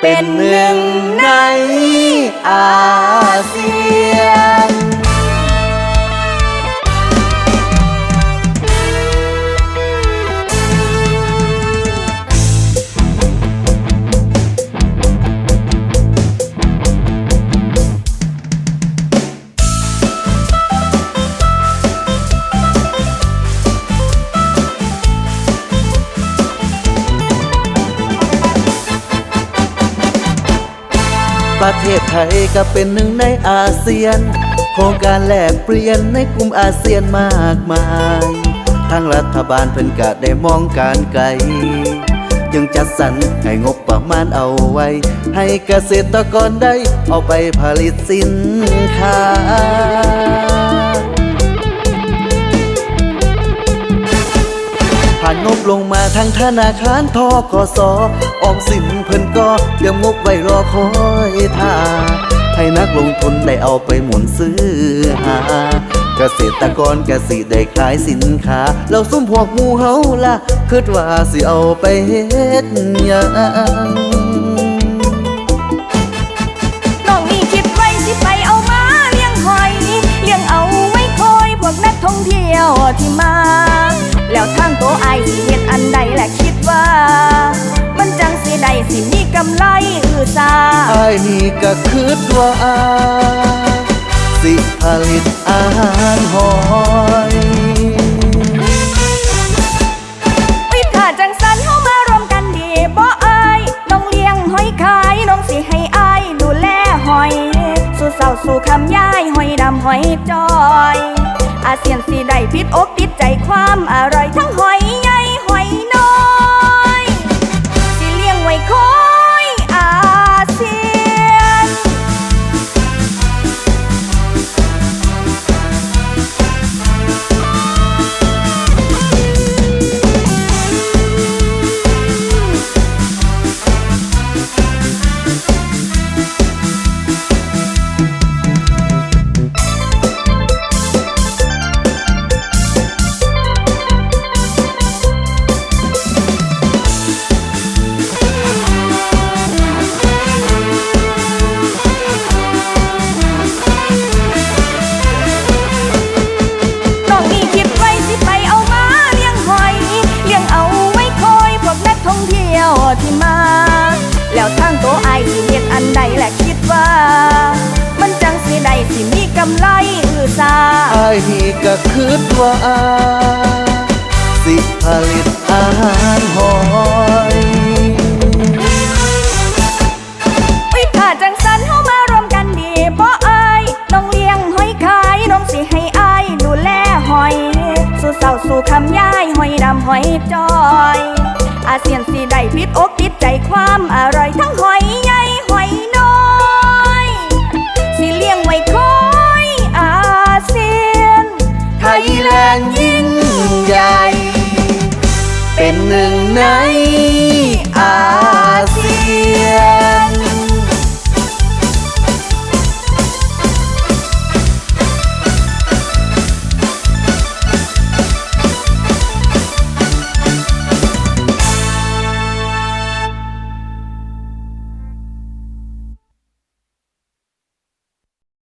เป็นหนึ่งในอาเซียน ประเทศไทยก็เป็นหนึ่งในอาเซียน โครงการแลกเปลี่ยนในกลุ่มอาเซียนมากมายทางรัฐบาลเพิ่นกะได้มองการไกล จึงจัดสรรให้งบประมาณเอาไว้ ให้เกษตรกรได้เอาไปผลิตสินค้า ธนาคารทกสออมสินเพิ่นก็เตรียมงบไว้รอคอยท่าให้นักลงทุนได้เอาไปหมุนซื้อหา เกษตรกรกสิได้ขายสินค้า เราซุ่มพวกหมูเฮาล่ะคิดว่าสิเอาไปเฮ็ดหยังน้องนี่คิดไว้สิไปเอามาเลี้ยงหอยเลี้ยงเอาไว้คอยพวกนักท่องเที่ยวที่มา แล้วทางโตไอายสิเายนี่ก็คิดว่าอาสิผลิตอาหารหอยวิถ้าจังสันเฮามารวมกันดีบ่อายน้องเลี้ยงหอยขายน้องสิให้อายดูแลหอย สู่เศร้าสู่คำย้ายหอยดำหอยจอย อาเซียนสิได้พิดอกติดใจความอร่อยทั้งหอย องเที่ยวที่มา แล้วทางโตไอที่เฮ็ดอันใดแหละคิดว่า มันจังสิได้สิมีกำไรอือซาอายนี่ก็คิดว่าอาสิผลิตอาหารหอม